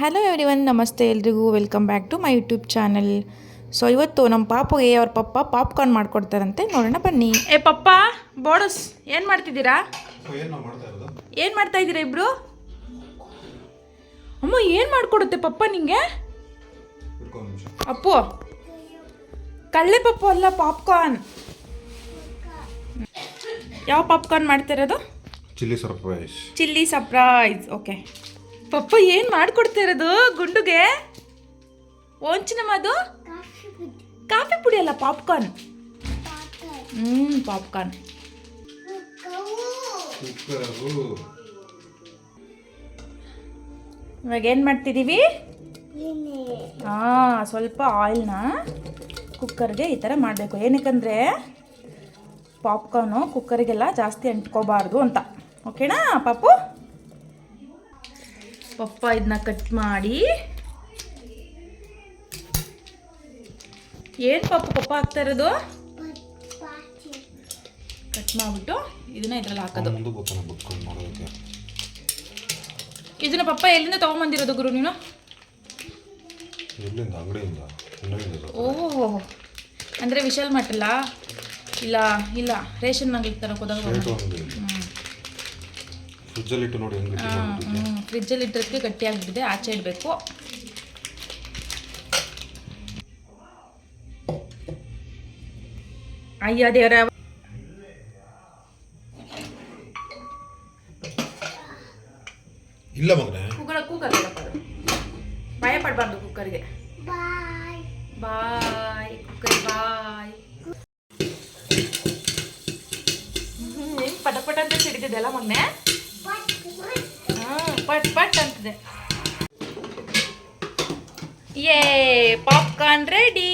Hello everyone ನಮಸ್ತೆ ಎಲ್ರಿಗೂ. Welcome back to my YouTube channel so ಇವತ್ತು ನಮ್ಮ ಪಾಪುಗೆ ಅವ್ರ ಪಪ್ಪ ಪಾಪ್ಕಾರ್ನ್ ಮಾಡ್ಕೊಡ್ತಾರಂತೆ. ನೋಡೋಣ ಬನ್ನಿ. ಏ ಪಪ್ಪ ಬೋಡಸ್ ಏನು ಮಾಡ್ತಿದ್ದೀರಾ? ಏನು ಮಾಡ್ತಾ ಇರೋದು? ಏನು ಮಾಡ್ತಾ ಇದ್ದೀರಾ ಇಬ್ರು? ಅಮ್ಮ ಏನು ಮಾಡ್ಕೊಡುತ್ತೆ ಪಪ್ಪ ನಿಂಗೆ? ಇಟ್ಕೊ ಒಂದು ನಿಮಿಷ. ಅಪ್ಪು ಕಳ್ಳೆ ಪಪ್ಪು ಅಲ್ಲ ಪಾಪ್ಕಾರ್ನ್ ಯಾವ ಪಾಪ್ಕಾರ್ನ್ ಮಾಡ್ತಿರೋದು chilli surprise chilli surprise okay ಪಪ್ಪ ಏನು ಮಾಡ್ಕೊಡ್ತಾ ಇರೋದು ಗುಂಡುಗೆ? ಓಂಚಿನಮ್ಮ ಅದು ಕಾಫಿ ಪುಡಿ. ಅಲ್ಲ ಪಾಪ್ಕಾರ್ನ್. ಹ್ಞೂ ಪಾಪ್ಕಾರ್ನ್. ಇವಾಗ ಏನು ಮಾಡ್ತಿದ್ದೀವಿ ಹಾಂ ಸ್ವಲ್ಪ ಆಯಿಲ್ನ ಕುಕ್ಕರ್ಗೆ ಈ ಥರ ಮಾಡಬೇಕು. ಏನಕ್ಕಂದರೆ ಪಾಪ್ಕಾರ್ನು ಕುಕ್ಕರಿಗೆಲ್ಲ ಜಾಸ್ತಿ ಅಂಟ್ಕೋಬಾರ್ದು ಅಂತ. ಓಕೆನಾ ಪಾಪು? ಪಪ್ಪ ಇದನ್ನ ಕಟ್ ಮಾಡಿ. ಏನು ಪಪ್ಪ ಪಪ್ಪ ಹಾಕ್ತಾ ಇರೋದು? ಕಟ್ ಮಾಡಿಬಿಟ್ಟು ಇದನ್ನ ಇದ್ರಲ್ಲಿ ಹಾಕೋದು. ಇದನ್ನ ಪಪ್ಪ ಎಲ್ಲಿಂದ ತೊಗೊಂಬಂದಿರೋದು ಗುರು ನೀನು? ಓಹೋ. ಅಂದರೆ ವಿಶಾಲ್ ಮಟ್ಟಲ್ಲ ಇಲ್ಲ ಇಲ್ಲ ರೇಷನ್ ಅಂಗಡಿ ತರಕ್ಕೆ ಹೋದಾಗ ಫ್ರಿಜ್ಜಲ್ಲಿ ಇಟ್ಟು ನೋಡಿ ಹೆಂಗೆ ಫ್ರಿಜ್ಜಲ್ಲಿ ಇಟ್ಟದಕ್ಕೆ ಗಟ್ಟಿಯಾಗ್ಬಿಟ್ಟಿದೆ ಆಚೆ ಇಡಬೇಕು. ಅಯ್ಯ ದೇವರ. ಇಲ್ಲ ಮಗನೇ. ಕುಕ್ಕರ್ ಅದು ಭಯ ಪಡಬಾರ್ದು ಕುಕ್ಕರ್ಗೆ. ಬಾಯ್. Cooker bye. ಪಟ ಪಟ ಅಂತ ಸಿಡಿದಿದೆಲ್ಲ ಮೊನ್ನೆ ಪಟ್ ಪಟ್ ಅಂತಿದೆ ಏ ಪಾಪ್ಕಾರ್ನ್ ರೆಡಿ